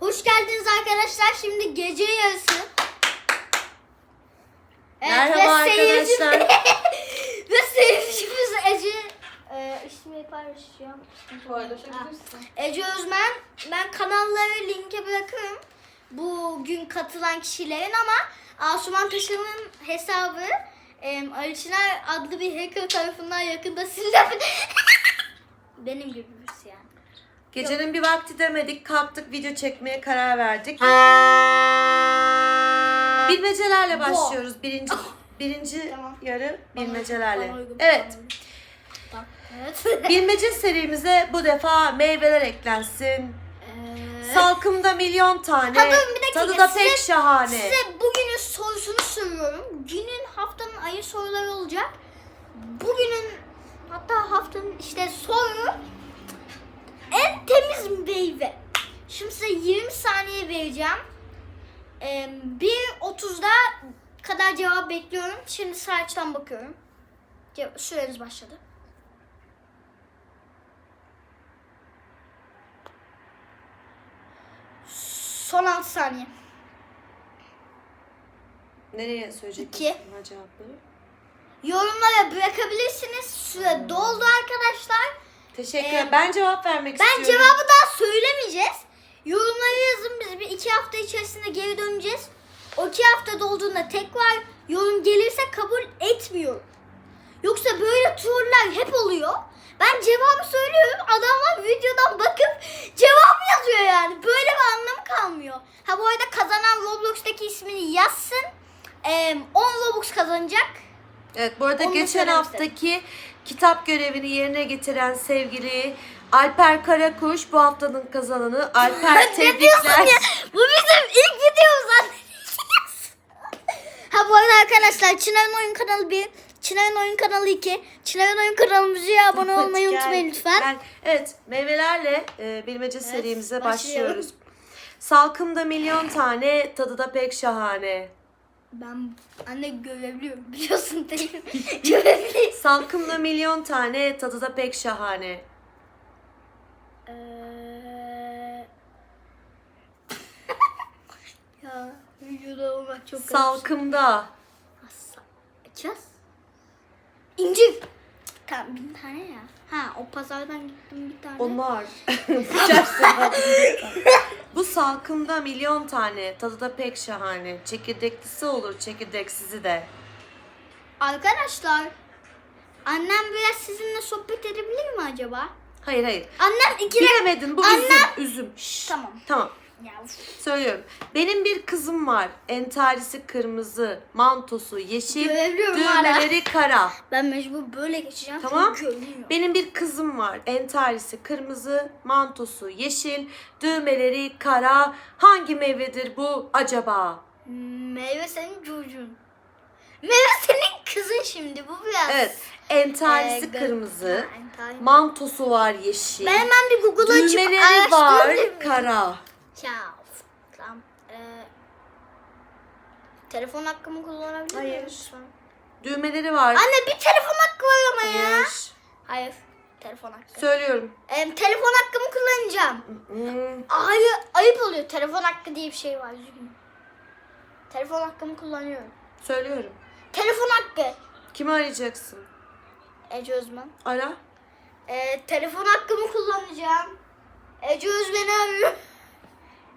Hoş geldiniz arkadaşlar. Şimdi gece yarısı. Evet, Merhaba ve arkadaşlar. ve seyircimiz Ece. Ee, ismini paylaşacağım. Paylaşabilirsin. Ece Özmen. Ben kanalları linke bırakırım. Bugün katılan kişilerin ama Asuman Taşan'ın hesabı e, Ali Çınar adlı bir hacker tarafından yakında silinebilir. Benim gibi birisi yani. Gecenin bir vakti demedik. Kalktık video çekmeye karar verdik. Bilmecelerle başlıyoruz. Birinci birinci Tamam. yarı bilmecelerle. bana uygun, Evet. bana uygun. Tamam. Evet. Bilmece serimize bu defa meyveler eklensin. Ee, Salkımda milyon tane. Ha, durun bir dakika. Tadı da pek Size- şahane. Size bugünün sorusunu soruyorum. Günün haftanın ayın soruları olacak. Bugünün hatta haftanın işte soru en temiz meyve. Şimdi size 20 saniye vereceğim. Ee, 1.30'da kadar cevap bekliyorum. Şimdi saçtan bakıyorum. Süreniz başladı. Son 6 saniye. Nereye söyleyecek İki. cevapları? Yorumlara bırakabilirsiniz. Süre doldu arkadaşlar. Teşekkür Ee, ederim. Ben cevap vermek Ben istiyorum. cevabı daha söylemeyeceğiz. Yorumlara yazın biz bir iki hafta içerisinde geri döneceğiz. O iki hafta dolduğunda tekrar yorum gelirse kabul etmiyorum. Yoksa böyle troller hep oluyor. Ben cevabı söylüyorum. Adamlar videodan bakıp cevap yazıyor yani. Böyle bir anlamı kalmıyor. Ha bu arada kazanan Roblox'taki ismini yazsın. Ee, 10 Robux kazanacak. Evet bu arada Onu geçen haftaki kitap görevini yerine getiren sevgili Alper Karakuş bu haftanın kazananı. Alper tebrikler. ya? Bu bizim ilk videomuz ha bu arada arkadaşlar Çınar'ın oyun kanalı 1, Çınar'ın oyun kanalı 2, Çınar'ın oyun kanalımıza abone olmayı unutmayın lütfen. gel. Evet meyvelerle e, bilmece serimize başlayalım. başlıyoruz. Salkımda milyon tane tadı da pek şahane. Ben anne görevliyim biliyorsun değil mi? Görevliyim. Salkımda milyon tane tadı da pek şahane. Ee... ya videoda olmak çok. Salkımda. Açacağız. İncir. Tamam bin tane ya. Ha o pazardan gittim bir tane. Onlar. Bu salkımda milyon tane, tadı da pek şahane. Çekirdeklisi olur, çekirdeksizi de. Arkadaşlar annem biraz sizinle sohbet edebilir mi acaba? Hayır hayır. Annem iki Bilemedin bu Annem- üzüm. Üzüm. Şşş. Tamam. Tamam. Söylüyorum. Benim bir kızım var. Entarisi kırmızı, mantosu yeşil, hala. düğmeleri kara. ben mecbur böyle geçeceğim. Tamam. çünkü görünüyor. Benim bir kızım var. Entarisi kırmızı, mantosu yeşil, düğmeleri kara. Hangi meyvedir bu acaba? Meyve senin çocuğun. Meyve senin kızın şimdi bu biraz. Evet. Entarisi Ee, kırmızı, Ha, mantosu var yeşil. Ben hemen bir Google açıp Düğmeleri var araştırabilir miyim? kara. Ya tamam. Ee, telefon hakkımı kullanabilir miyim? Hayır. lütfen? Düğmeleri var. Anne bir telefon hakkı var ama ya. Hayır. Hayır. Telefon hakkı. Söylüyorum. Ee, telefon hakkımı kullanacağım. Hmm, Hayır, ayıp oluyor. Telefon hakkı diye bir şey var. üzgünüm. Telefon hakkımı kullanıyorum. söylüyorum. Telefon hakkı. Kimi arayacaksın? Ece Özmen. Ara. Ee, telefon hakkımı kullanacağım. Ece Özmen'i arıyorum.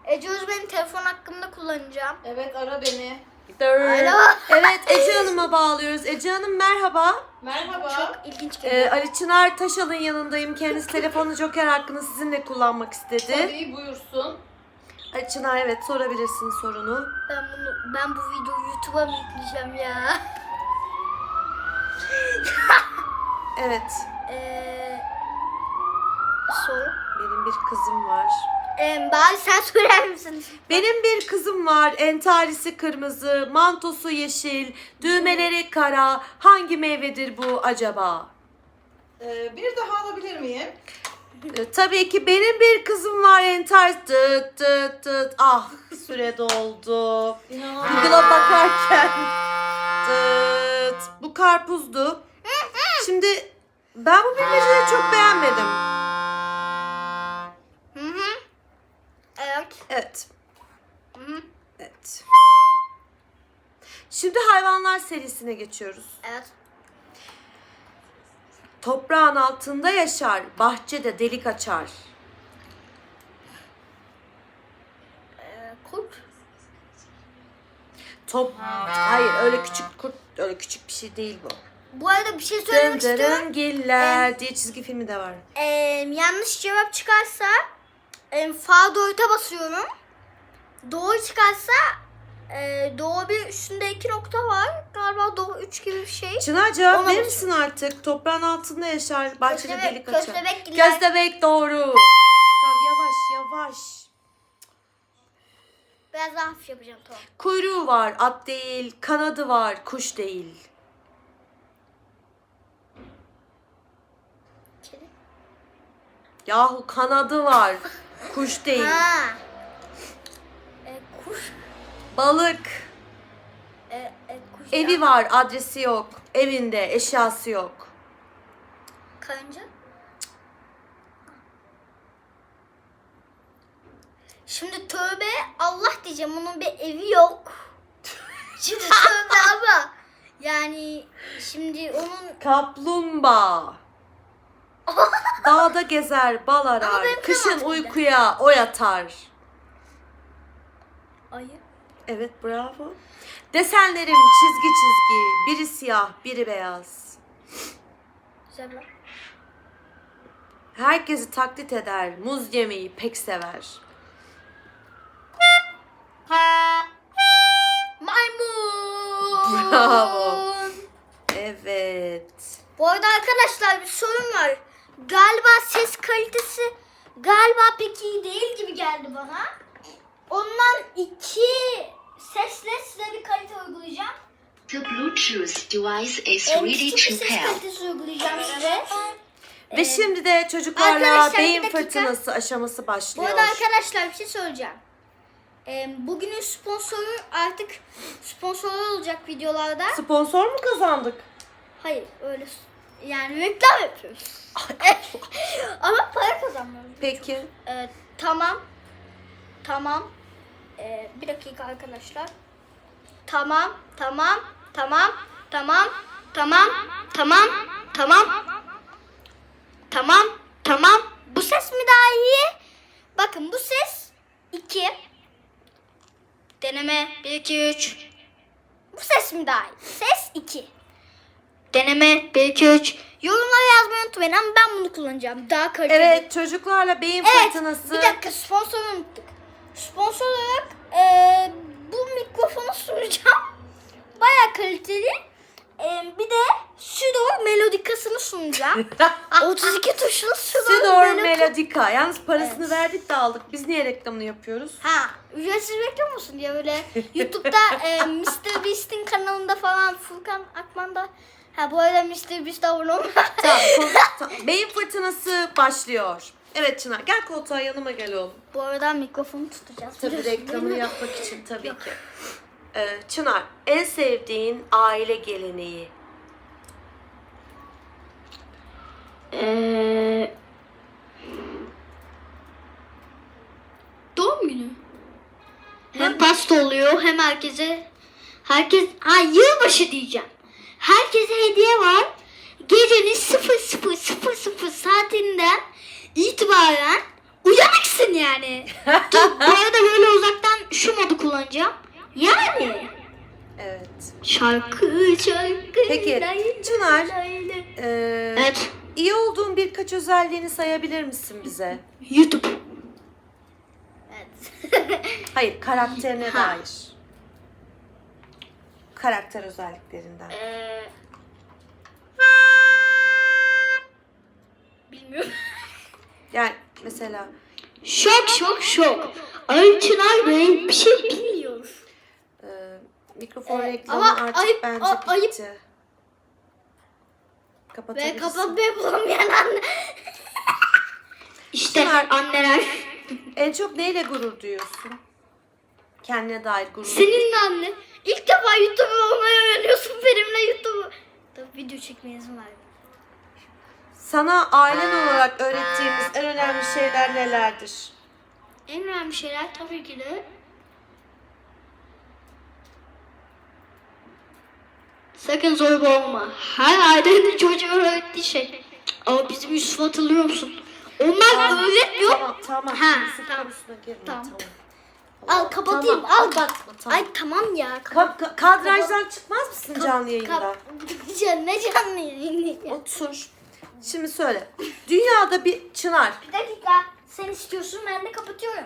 Ece Özmen'in telefon hakkımı da kullanacağım. Evet ara beni. Alo. Evet Ece Hanım'a bağlıyoruz. Ece Hanım merhaba. Merhaba. Çok ilginç geliyor. Ee, Ali Çınar Taşal'ın yanındayım. Kendisi telefonu joker hakkını sizinle kullanmak istedi. Tabii buyursun. Ali Çınar evet sorabilirsin sorunu. Ben bunu ben bu videoyu YouTube'a mı yükleyeceğim ya? Evet. Ee, soru. Benim bir kızım var. Ee, bari sen söyler misin? Benim bir kızım var. Entarisi kırmızı, mantosu yeşil, düğmeleri kara. Hangi meyvedir bu acaba? Ee, bir daha alabilir miyim? Ee, tabii ki benim bir kızım var entar tıt tıt tıt. Ah süre doldu. Google'a bakarken tıt. Bu karpuzdu. Şimdi ben bu bilmeceleri çok beğenmedim. Evet. Evet. Hı hı. Evet. Şimdi hayvanlar serisine geçiyoruz. Evet. Toprağın altında yaşar, bahçede delik açar. Ee, kurt. Top Hayır, öyle küçük kurt, öyle küçük bir şey değil bu. Bu arada bir şey söylemek istiyorum. Dındırın giller diye çizgi filmi de var. Ee, yanlış cevap çıkarsa e, fa doğruta basıyorum. Doğru çıkarsa e, doğru bir üstünde iki nokta var. Galiba doğru üç gibi bir şey. Çınar cevap Ona verir misin artık? Toprağın altında yaşar, bahçede Köstebek- delik açar. köstebekler. Köstebek doğru. Tamam yavaş yavaş. Biraz daha hafif yapacağım tamam. Kuyruğu var, at değil. Kanadı var, kuş değil. Kedi. Yahu kanadı var, kuş değil. Ha. E, kuş. Balık. E, e, kuş. Evi ya. var, adresi yok. Evinde, eşyası yok. Karınca. Şimdi tövbe Allah diyeceğim onun bir evi yok. Şimdi tövbe ama yani şimdi onun Kaplumbağa. Dağda gezer, bal Ama arar. benim Kışın uykuya o yatar. ayı. Evet bravo. Desenlerim çizgi çizgi. Biri siyah, biri beyaz. Zebra. Herkesi taklit eder. Muz yemeyi pek sever. Maymun. Bravo. Evet. Bu arada arkadaşlar bir sorun var. Galiba ses kalitesi galiba pek iyi değil gibi geldi bana. Ondan iki sesle size bir kalite uygulayacağım. The Bluetooth device is En ready to ses pair. kalitesi uygulayacağım size. Ve şimdi de çocuklarla arkadaşlar, beyin dakika. fırtınası aşaması Bu başlıyor. arada arkadaşlar bir şey söyleyeceğim. Ee, bugünün sponsoru artık sponsor olacak videolarda. Sponsor mu kazandık? Hayır öyle yani reklam yapıyoruz. Ama para kazanmıyoruz. Peki. Ee, tamam. Tamam. Ee, bir dakika arkadaşlar. Tamam. Tamam. Tamam. Tamam. Tamam. Tamam. Tamam. Tamam. Tamam. Bu ses mi daha iyi? Bakın bu ses 2. Deneme 1 2 3. Bu ses mi daha iyi? Ses 2. Deneme 1 2 3. Yorumlara yazmayı unutmayın ama ben bunu kullanacağım. Daha kaliteli. Evet çocuklarla beyin Evet, fırtınası. bir dakika sponsor unuttuk. Sponsor olarak eee, bu mikrofonu sunacağım. Baya kaliteli. Eee, bir de Sudor melodikasını sunacağım. 32 tuşlu Sudor, Sidor melodi- Melodica. Yalnız parasını Evet. verdik de aldık. Biz niye reklamını yapıyoruz? Ha, ücretsiz reklam olsun diye böyle YouTube'da eee Mr. Beast'in kanalında falan Furkan Akman'da Ha bu arada Mr. Beast abone olma. Tamam, tamam. Beyin fırtınası başlıyor. Evet Çınar gel koltuğa yanıma gel oğlum. bu arada mikrofonu tutacağız. Tabii biliyorsun değil reklamını mi? yapmak için tabii ki. Ee, Çınar en sevdiğin aile geleneği. Ee, doğum günü. Hem pasta oluyor hem herkese herkes ha yılbaşı diyeceğim. Herkese hediye var. Gecenin 0000 saatinden itibaren uyanıksın yani. Dur, bu arada böyle uzaktan şu modu kullanacağım. Yani Evet. şarkı şarkı. Peki, lay, Çınar. lay, lay. Ee, Evet. İyi olduğun birkaç özelliğini sayabilir misin bize? YouTube. Evet. Hayır karakterine Ha. dair. Karakter özelliklerinden. Ee, Bilmiyorum. Yani mesela Şok şok şok. Ay Çınar Bey bir şey bilmiyor. e, mikrofon Ee, reklamı ama artık ayıp- bence a- ayıp- bitti. Ve Kapatabilirsin. kapatmayı bulamayan anne. işte Çınar. anneler. En çok neyle gurur duyuyorsun? Kendine dair gurur. Seninle anne. İlk defa YouTuber olmayı öğreniyorsun benimle YouTuber. Tabii video çekmeye izin vermiyor. Sana ailen olarak öğrettiğimiz en önemli şeyler nelerdir? En önemli şeyler tabii ki de Sakın zorba olma. Her ailenin çocuğa öğrettiği şey. Ama bizim Yusuf hatırlıyor musun? Onlar öğretmiyor. Tamam tamam. Ha, tamam. girme, Tamam. tamam. Al kapatayım. Tamam, al bak. tamam. Ay tamam ya. Ka- ka- kadrajdan çıkmaz mısın canlı yayında? Kap- ne canlı yayını? Otur. Şimdi söyle. Dünyada bir çınar. Bir dakika. Sen istiyorsun ben de kapatıyorum.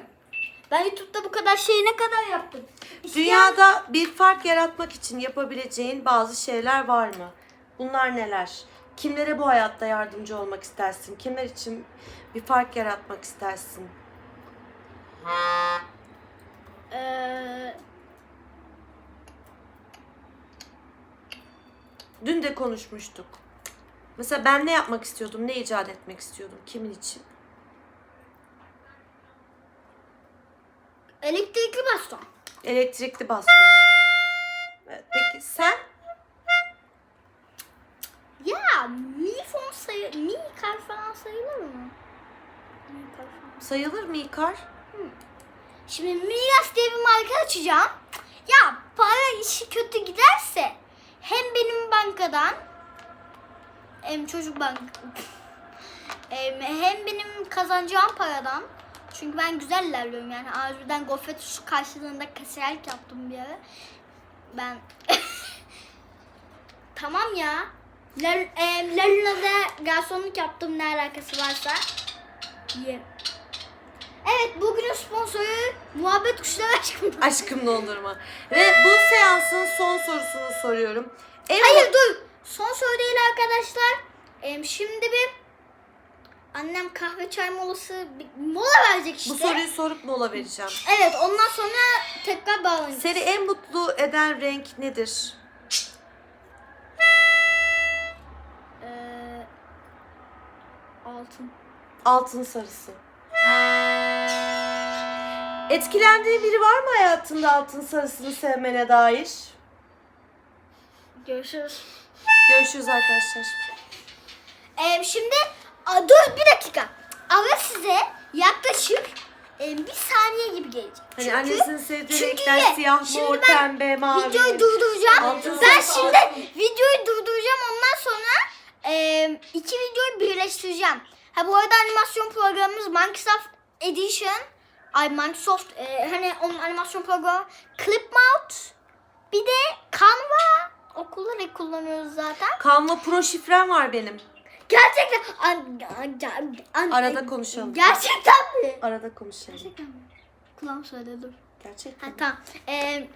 Ben YouTube'da bu kadar şeyi ne kadar yaptım? İsteyen- Dünyada bir fark yaratmak için yapabileceğin bazı şeyler var mı? Bunlar neler? Kimlere bu hayatta yardımcı olmak istersin? Kimler için bir fark yaratmak istersin? Ee, Dün de konuşmuştuk. Mesela ben ne yapmak istiyordum? Ne icat etmek istiyordum? Kimin için? elektrikli baston. Elektrikli baston. Evet, peki sen? Ya mi fon sayı, mi kar falan sayılır mı? Mi kar falan. Sayılır mı İkar? Şimdi miras diye bir marka açacağım. Ya para işi kötü giderse hem benim bankadan hem çocuk bank hem benim kazanacağım paradan çünkü ben güzel ilerliyorum yani Arzu'dan gofret karşılığında kasiyerlik yaptım bir ara. Ben tamam ya. Lar, e, Laruna'da garsonluk yaptım ne alakası varsa. Ye. Evet bugünün sponsoru Muhabbet Kuşları Aşkım. Aşkım dondurma. Ve bu seansın son sorusunu soruyorum. En Hayır dur. Son soru değil arkadaşlar. Ee, şimdi bir annem kahve çay molası bir mola verecek işte. Bu soruyu sorup mola vereceğim. Evet ondan sonra tekrar bağlanacağız. Seni en mutlu eden renk nedir? Ee, altın. Altın sarısı. Etkilendiğin biri var mı hayatında altın sarısını sevmene dair? Görüşürüz. Görüşürüz arkadaşlar. Ee, şimdi a, dur bir dakika. Ara size yaklaşık e, bir saniye gibi gelecek. Hani Çünkü- annesinin sevdiği çünkü renkler siyah, Şimdi mor, ben pembe, mavi. Videoyu durduracağım. Altın ben sarısı, şimdi videoyu durduracağım. Ondan sonra e, iki videoyu birleştireceğim. Ha bu arada animasyon programımız Microsoft Edition. Ay Microsoft e, hani onun animasyon programı Clipmouth. Bir de Canva. Okulda kullanıyoruz zaten. Canva Pro şifrem var benim. Gerçekten. An, an, an- Arada konuşalım. Gerçekten mi? Arada konuşalım. Gerçekten mi? Kulağım söyledi dur. Gerçekten. Ha tamam. Ee,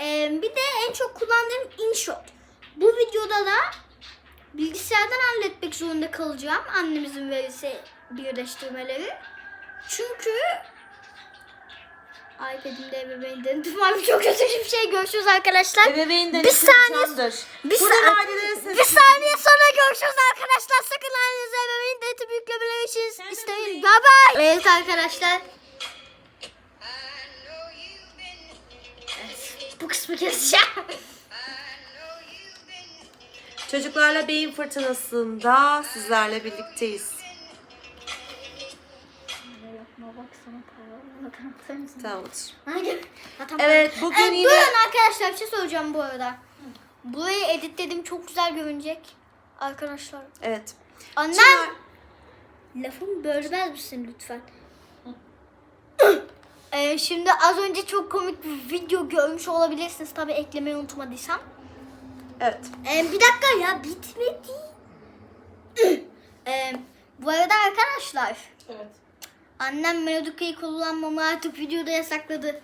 e, bir de en çok kullandığım InShot. Bu videoda da bilgisayardan halletmek zorunda kalacağım. Annemizin verisi birleştirmeleri. Çünkü iPad'imde ebeveyn dedim. Abi çok kötü bir şey. Görüşürüz arkadaşlar. Ebeveyn Bir saniye-. Bir, sa- bir saniye sonra görüşürüz arkadaşlar. Sakın ailenize ebeveyn deneti yüklemeleri için isteyin. Bye bye. Evet arkadaşlar. Bu kısmı keseceğim. Çocuklarla beyin fırtınasında sizlerle birlikteyiz. Tamamdır. Evet, bugün Evet, yine- Durun arkadaşlar bir şey söyleyeceğim bu arada. Burayı editledim çok güzel görünecek. Arkadaşlar. Evet. Annem Çınar, lafımı bölmez misin lütfen? Ee, şimdi az önce çok komik bir video görmüş olabilirsiniz. Tabi eklemeyi unutmadıysam. Evet. Ee, bir dakika ya bitmedi. Ee, bu arada arkadaşlar Evet. Annem Melodica'yı kullanmamı artık videoda yasakladı.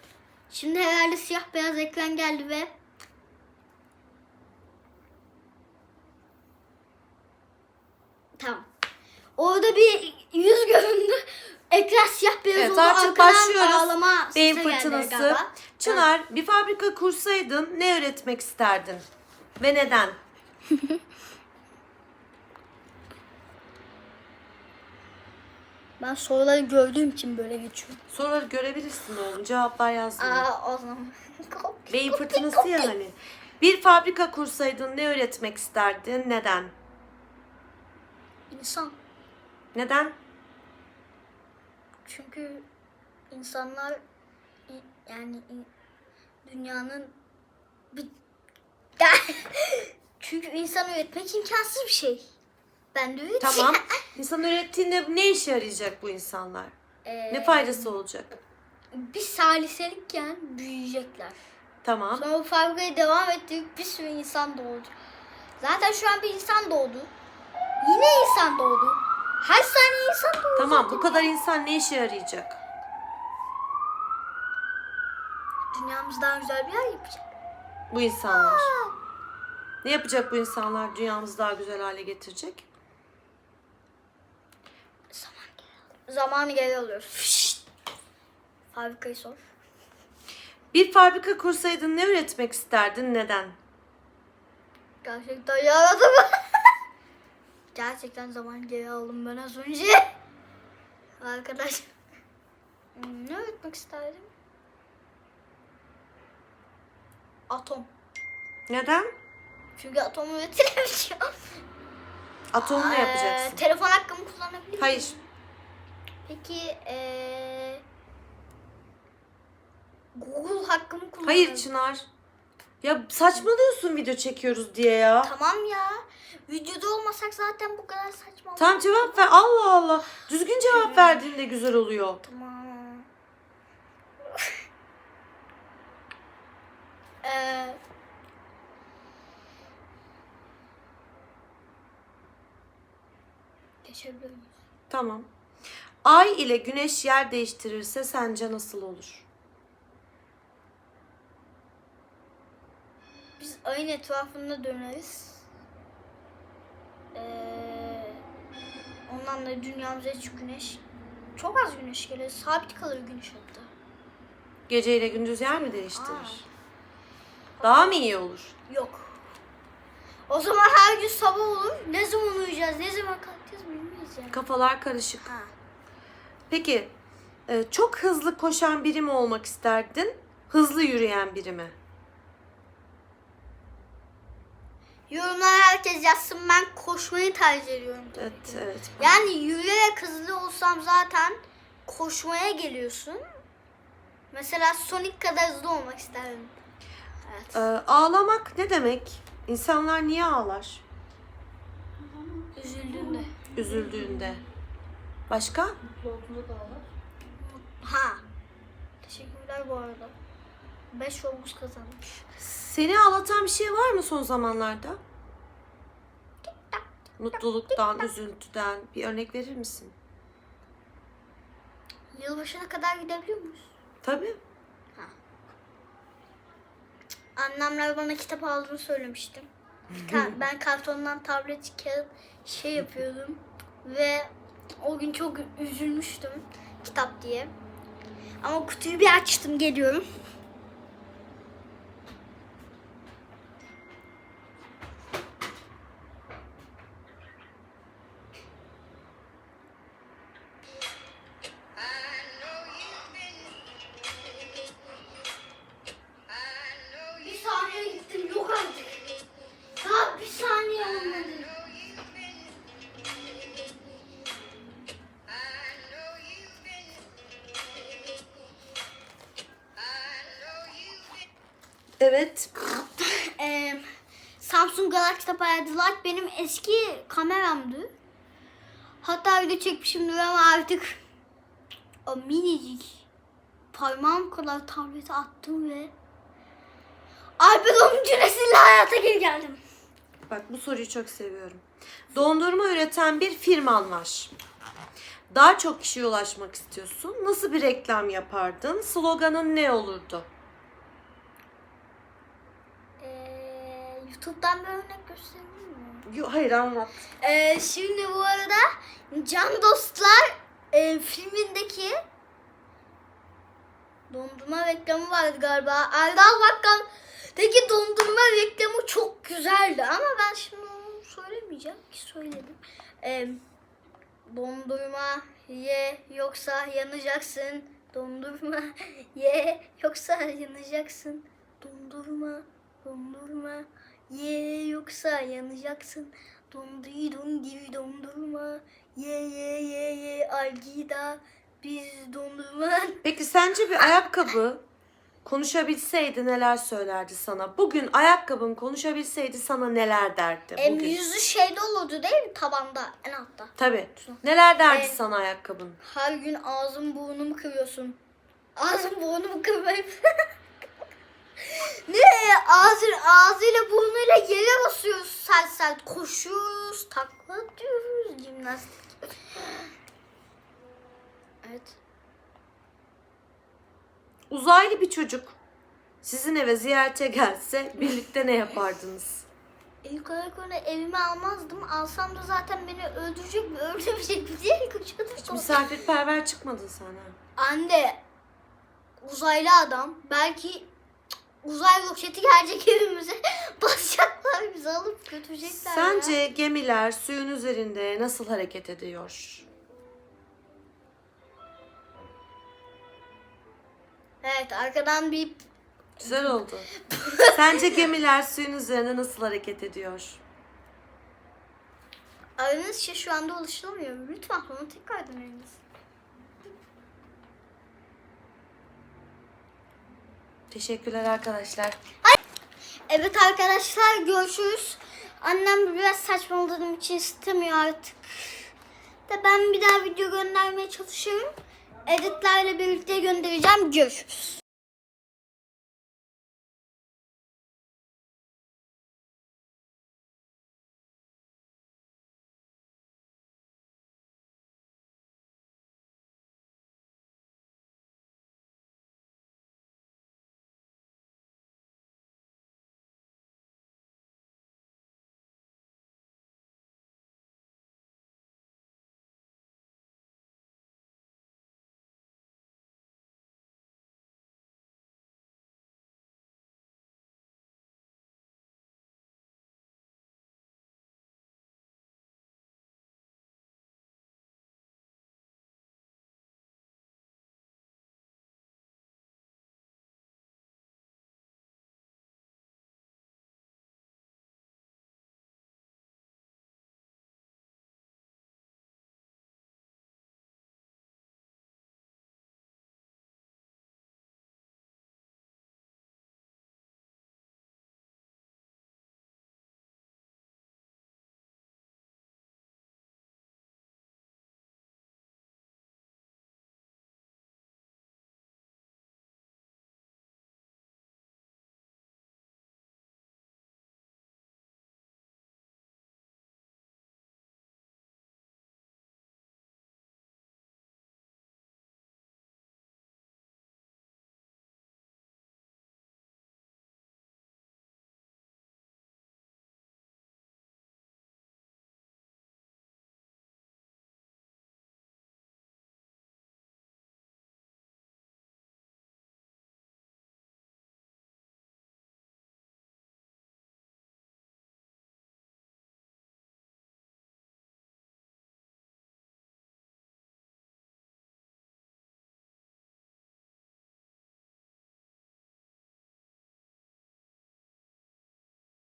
Şimdi herhalde siyah beyaz ekran geldi ve Tamam. Orada bir yüz göründü. Ekran siyah beyaz Evet oldu. artık Arkadan başlıyoruz. ağlama Beyin fırtınası. Çınar bir fabrika kursaydın ne öğretmek isterdin? Ve neden? Ben soruları gördüğüm için böyle geçiyorum. Soruları görebilirsin oğlum. Cevaplar yazdım. Aa o zaman. Beyin fırtınası ya hani. Bir fabrika kursaydın ne öğretmek isterdin? Neden? İnsan. Neden? Çünkü insanlar yani dünyanın bir çünkü insan üretmek imkansız bir şey. Ben de üreteceğim. Tamam. İnsan ürettiğinde ne işe yarayacak bu insanlar? Ee, Ne faydası olacak? Bir saliselikken büyüyecekler. Tamam. Sonra bu fabrikaya devam ettirip bir sürü insan doğacak. Zaten şu an bir insan doğdu. Yine insan doğdu. Her saniye insan doğdu. Tamam bu kadar insan ne işe yarayacak? Dünyamız daha güzel bir yer yapacak. Bu insanlar. Ne yapacak bu insanlar dünyamızı daha güzel hale getirecek? Zaman geri Zamanı geri alıyoruz. Fişt. Fabrikayı sor. Bir fabrika kursaydın ne üretmek isterdin? Neden? Gerçekten yaradı mı? Gerçekten zaman geri aldım ben az önce. Arkadaş. Ne öğretmek isterdim? Atom. Neden? Çünkü atom üretilemiyor. Atomu ne Ee, yapacaksın? telefon hakkımı kullanabilir miyim? Hayır. Peki ee, Google hakkımı kullanabilir Hayır Çınar. Ya saçmalıyorsun video çekiyoruz diye ya. Tamam ya. Videoda olmasak zaten bu kadar saçma. Tamam cevap ver. Allah Allah. Düzgün cevap verdiğinde güzel oluyor. Tamam. Ee, geçebilir miyiz? Tamam. Ay ile güneş yer değiştirirse sence nasıl olur? Biz ayın etrafında döneriz. Ee, ondan da dünyamıza hiç güneş çok az güneş gelir. Sabit kalır güneş hatta. Gece ile gündüz yer mi değiştirir? Daha mı iyi olur? Yok. O zaman her gün sabah olur. Ne zaman uyuyacağız, ne zaman kalkacağız bilmeyiz yani. Kafalar karışık. Ha. Peki e, çok hızlı koşan biri mi olmak isterdin? Hızlı yürüyen biri mi? Yorumlara herkes yazsın. Ben koşmayı tercih ediyorum tabii Evet, ki. evet. Yani yürüyerek hızlı olsam zaten koşmaya geliyorsun. Mesela Sonic kadar hızlı olmak isterdim. Evet. E, ağlamak ne demek? İnsanlar niye ağlar? Üzüldüğünde. Üzüldüğünde. Başka? Mutlu olduğunda da var. Ha. Teşekkürler bu arada. 5 Robux kazanmış. Seni ağlatan bir şey var mı son zamanlarda? Mutluluktan, üzüntüden bir örnek verir misin? Yılbaşına kadar gidebiliyor muyuz? Tabii. Annemler bana kitap aldığını söylemiştim. Ben kartondan tablet kağıt şey yapıyordum. Ve o gün çok üzülmüştüm kitap diye. Ama kutuyu bir açtım geliyorum. Evet. Ee, Samsung Galaxy Tab A7 Lite benim eski kameramdı. Hatta video çekmişimdir ama artık o minicik parmağım kadar tableti attım ve 10. nesille hayata geri geldim. Bak bu soruyu çok seviyorum. Dondurma üreten bir firman var. Daha çok kişiye ulaşmak istiyorsun. Nasıl bir reklam yapardın? Sloganın ne olurdu? Ee, YouTube'dan bir örnek göstereyim mi? Yo, hayır anlat. Ee, şimdi bu arada Can Dostlar e, filmindeki dondurma reklamı vardı galiba. Erdal Bakkal'daki dondurma reklamı çok güzeldi ama ben şimdi onu söylemeyeceğim ki söyledim. Ee, dondurma ye yoksa yanacaksın. Dondurma ye yoksa yanacaksın. Dondurma, dondurma ye yoksa yanacaksın. Donduy donduy dondurma. Ye ye ye ye algida. Biz dondurma. Peki sence bir ayakkabı konuşabilseydi neler söylerdi sana? Bugün ayakkabın konuşabilseydi sana neler derdi Em, bugün? yüzü şeyde olurdu değil mi? Tabanda en altta. Tabii. Neler derdi Em, sana ayakkabın? Her gün ağzım burnumu kırıyorsun. Ağzım burnumu kırmayıp. ne? Ağzı, ağzıyla burnuyla yere basıyoruz sert sert. Koşuyoruz, takla atıyoruz, jimnastik. Evet. Uzaylı bir çocuk sizin eve ziyarete gelse birlikte ne yapardınız? İlk olarak onu evime almazdım. Alsam da zaten beni öldürecek mi, öldürmeyecek mi diye kaçıyordum. Misafirperver çıkmadın sen ha. Anne, uzaylı adam belki uzay roketi gelecek evimize basacaklar bizi alıp götürecekler. ya. Sence gemiler suyun üzerinde nasıl hareket ediyor? Evet arkadan bir Güzel oldu. Sence gemiler suyun üzerinde nasıl hareket ediyor? aranız şey şu anda ulaşılamıyor. Lütfen bana tekrar döneriz. Teşekkürler arkadaşlar. Evet arkadaşlar görüşürüz. Annem biraz saçmaladığım için istemiyor artık. De ben bir daha video göndermeye çalışıyorum. Editlerle birlikte göndereceğim. Görüşürüz.